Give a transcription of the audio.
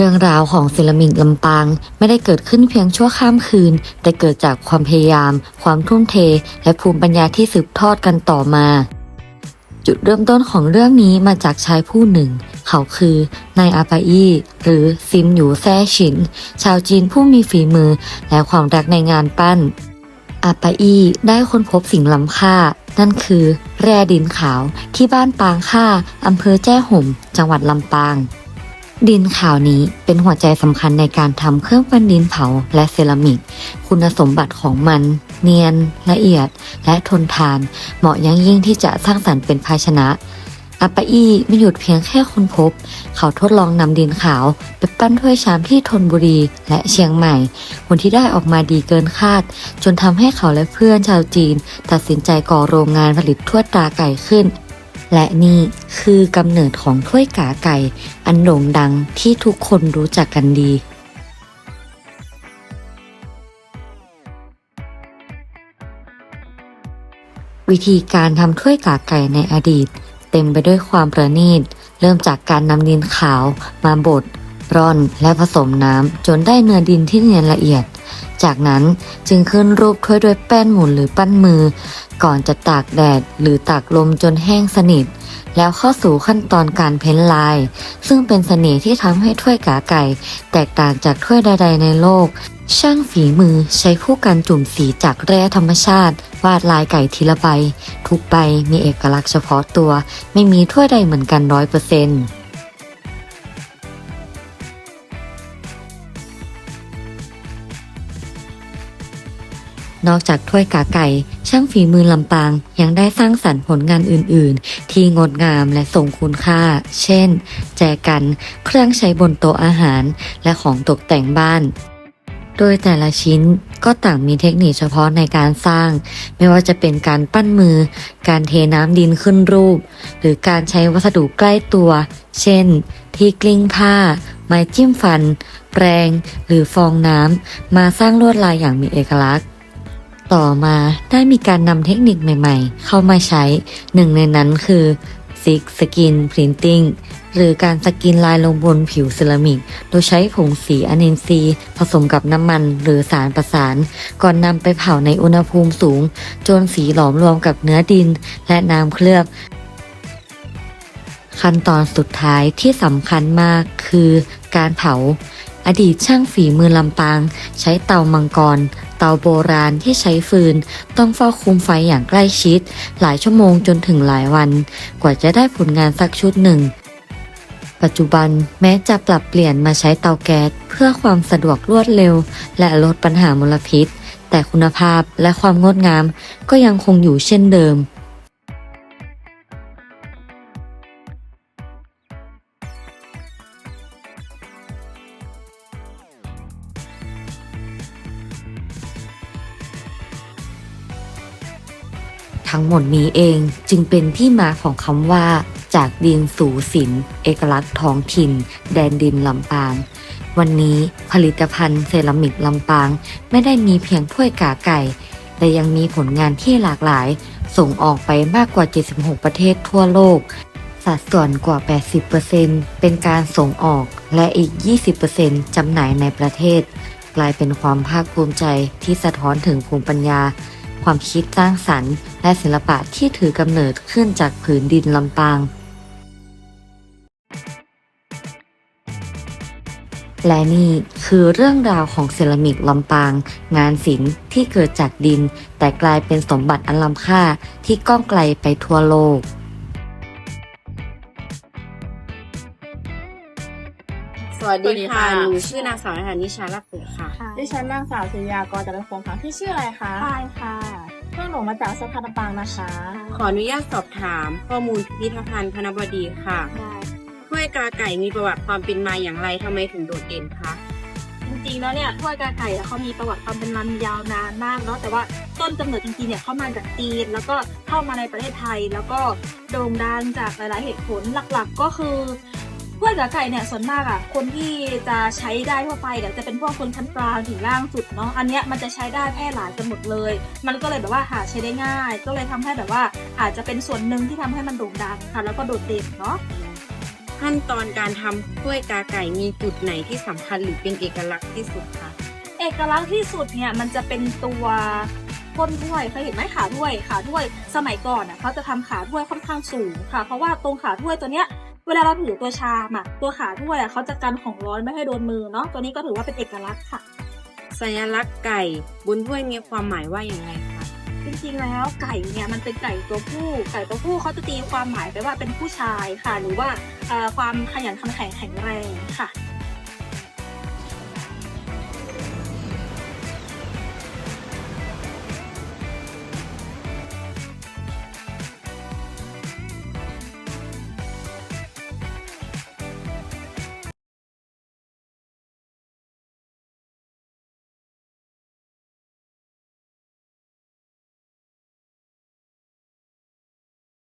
เรื่องราวของเซรามิกลำปาง ไม่ได้เกิดขึ้นเพียงชั่วข้ามคืน แต่เกิดจากความพยายาม ความทุ่มเท และภูมิปัญญาที่สืบทอดกันต่อมา จุดเริ่มต้นของเรื่องนี้มาจากชายผู้หนึ่ง เขาคือนายอาปาอี้หรือซิมหยูแซ่ฉิน ชาวจีนผู้มีฝีมือ และความรักในงานปั้น อาปาอี้ได้ค้นพบสิ่งล้ำค่า นั่นคือ แร่ดินขาวที่บ้านปางค่าอำเภอแจ้ห่ม จังหวัดลำปาง ดินขาวนี้เป็นหัวใจสำคัญในการทำเครื่องปั้นดินเผาและเซรามิก คุณสมบัติของมัน เนียน ละเอียด และทนทาน เหมาะอยังยิ่งที่จะสร้างสรรค์เป็นภาชนะอาปาอี้ไม่หยุดเพียงแค่ค้นพบ เขาทดลองนำดินขาวไปปั้นถ้วยชามที่ธนบุรีและเชียงใหม่ผลที่ได้ออกมาดีเกินคาด จนทำให้เขาและเพื่อนชาวจีน ตัดสินใจก่อโรงงานผลิตถ้วตราไก่ขึ้น และนี่คือกำเนิดของถ้วยกาไก่ อันโด่งดังที่ทุกคนรู้จักกันดีวิธีการทำถ้วยกาไก่ในอดีต เต็มไปด้วยความประณีต เริ่มจากการนำดินขาว มาบดร่อนและผสมน้ำจนได้เนื้อดินที่เนียนละเอียด จากนั้นจึงขึ้นรูปถ้วยด้วยแป้นหมุนหรือปั้นมือ ก่อนจะตากแดดหรือตากลมจนแห้งสนิท แล้วเข้าสู่ขั้นตอนการเพ้นลาย ซึ่งเป็นเสน่ห์ที่ทำให้ถ้วยกาไก่ แตกต่างจากถ้วยใด ๆ ในโลก ช่างฝีมือใช้ผู้กันจุ่มสีจากแร่ธรรมชาติ วาดลายไก่ทีละใบ ทุกใบมีเอกลักษณ์เฉพาะตัว ไม่มีถ้วยใดเหมือนกันร้อยเปอร์เซ็นต์ นอกจากถ้วยกาไก่ ช่างฝีมือลำปาง ยังได้สร้างสรรค์ผลงานอื่น ๆ ที่งดงามและทรงคุณค่า เช่น แจกัน เครื่องใช้บนโต๊ะอาหาร และของตกแต่งบ้าน โดยแต่ละชิ้นก็ต่างมีเทคนิคเฉพาะในการสร้าง ไม่ว่าจะเป็นการปั้นมือ การเทน้ำดินขึ้นรูป หรือการใช้วัสดุใกล้ตัว เช่น ที่กลิ้งผ้า ไม้จิ้มฟัน แปรง หรือฟองน้ำมาสร้างลวดลายอย่างมีเอกลักษณ์ ต่อมาได้มีการนำเทคนิคใหม่ๆ เข้ามาใช้ หนึ่งในนั้นคือ Six Skin Printing หรือการสกินลายลงบนผิวเซรามิก โดยใช้ผงสีอะเนนซีผสมกับน้ำมันหรือสารประสาน ก่อนนำไปเผาในอุณหภูมิสูง จนสีหลอมรวมกับเนื้อดินและน้ำเคลือบ ขั้นตอนสุดท้ายที่สำคัญมากคือการเผาอดีตช่างฝีมือลำปาง ใช้เตามังกร เตาโบราณที่ใช้ฟืน ต้องเฝ้าคุมไฟอย่างใกล้ชิด หลายชั่วโมงจนถึงหลายวัน กว่าจะได้ผลงานสักชุดหนึ่ง ปัจจุบันแม้จะปรับเปลี่ยนมาใช้เตาแก๊สเพื่อความสะดวกรวดเร็ว และลดปัญหามลพิษ แต่คุณภาพและความงดงามก็ยังคงอยู่เช่นเดิม ทั้งหมดนี้เองจึงเป็นที่มาของคำว่า จากดินสู่ศิลป์เอกลักษณ์ท้องถิ่น แดนดินลำปาง วันนี้ผลิตภัณฑ์เซรามิกลำปาง ไม่ได้มีเพียงถ้วยกาไก่ แต่ยังมีผลงานที่หลากหลาย ส่งออกไปมากกว่า 76 ประเทศทั่วโลก สัดส่วนกว่า 80%เป็นการส่งออกและอีก 20%จำหน่ายในประเทศ กลายเป็นความภาคภูมิใจที่สะท้อนถึงภูมิปัญญา ความคิดสร้างสรรค์ และศิลปะที่ถือกำเนิดขึ้นจากผืนดินลำปาง และนี่คือเรื่องราวของเซรามิกลำปาง งานศิลป์ที่เกิดจากดิน แต่กลายเป็นสมบัติอันล้ำค่าที่ก้องไกลไปทั่วโลกสวัสดีค่ะสวัสดีค่ะหนูชื่อนางสาวนัฐานิชาลักเกิดค่ะค่ะ ดิฉันนางสาวศิริยากรจันทพงศ์ค่ะที่ชื่ออะไรคะพายค่ะเพื่อน หนูมาจากสภาลำปางนะคะ ขออนุญาตสอบถามข้อมูลพิพิธภัณฑ์พนบดีค่ะได้ถ้วยกาไก่มีประวัติความเป็นมาอย่างไรทำไมถึงโดดเด่นคะจริงๆแล้วเนี่ยถ้วยกาไก่อะเขามีประวัติความเป็นมายาวนานมากเนาะแต่ว่าต้นกำเนิดจริงๆเนี่ยเขามาจากจีนแล้วก็เข้ามาในประเทศไทย แล้วก็โด่งดังจากหลายๆเหตุผลหลักๆ ก็คือ ถ้วยกาไก่เนี่ยส่วนมากอะคนที่จะใช้ได้ทั่วไปเนี่ยจะเป็นพวกคนชั้นกลางถึงล่างสุดเนาะอันเนี้ยมันจะใช้ได้แพร่หลายกันหมดเลย มันก็เลยแบบว่าหาใช้ได้ง่าย ก็เลยทำให้แบบว่าอาจจะเป็นส่วนหนึ่งที่ทำให้มันโด่งดังค่ะแล้วก็โดดเด่นเนาะขั้นตอนการทำถ้วยกาไก่มีจุดไหนที่สำคัญหรือเป็นเอกลักษณ์ที่สุดคะเอกลักษณ์ที่สุดเนี่ยมันจะเป็นตัวก้นถ้วยเคยเห็นไหมขาถ้วยขาถ้วยสมัยก่อนอะเขาจะทำขาถ้วยค่อนข้างสูงค่ะ เพราะว่าตรงขาถ้วยตัวเนี้ย เวลาเราถือตัวชามอะตัวขาถ้วยอะเขาจะกันของร้อนไม่ให้โดนมือเนาะตัวนี้ก็ถือว่าเป็นเอกลักษณ์ค่ะ สัญลักษณ์ไก่บนถ้วยมีความหมายว่าอย่างไรคะจริงๆแล้วไก่เนี่ยมันเป็นไก่ตัวผู้ไก่ตัวผู้เขาจะตีความหมายไปว่าเป็นผู้ชายค่ะ หรือว่าเอ่อความขยันขันแข็งแข็งแรงค่ะ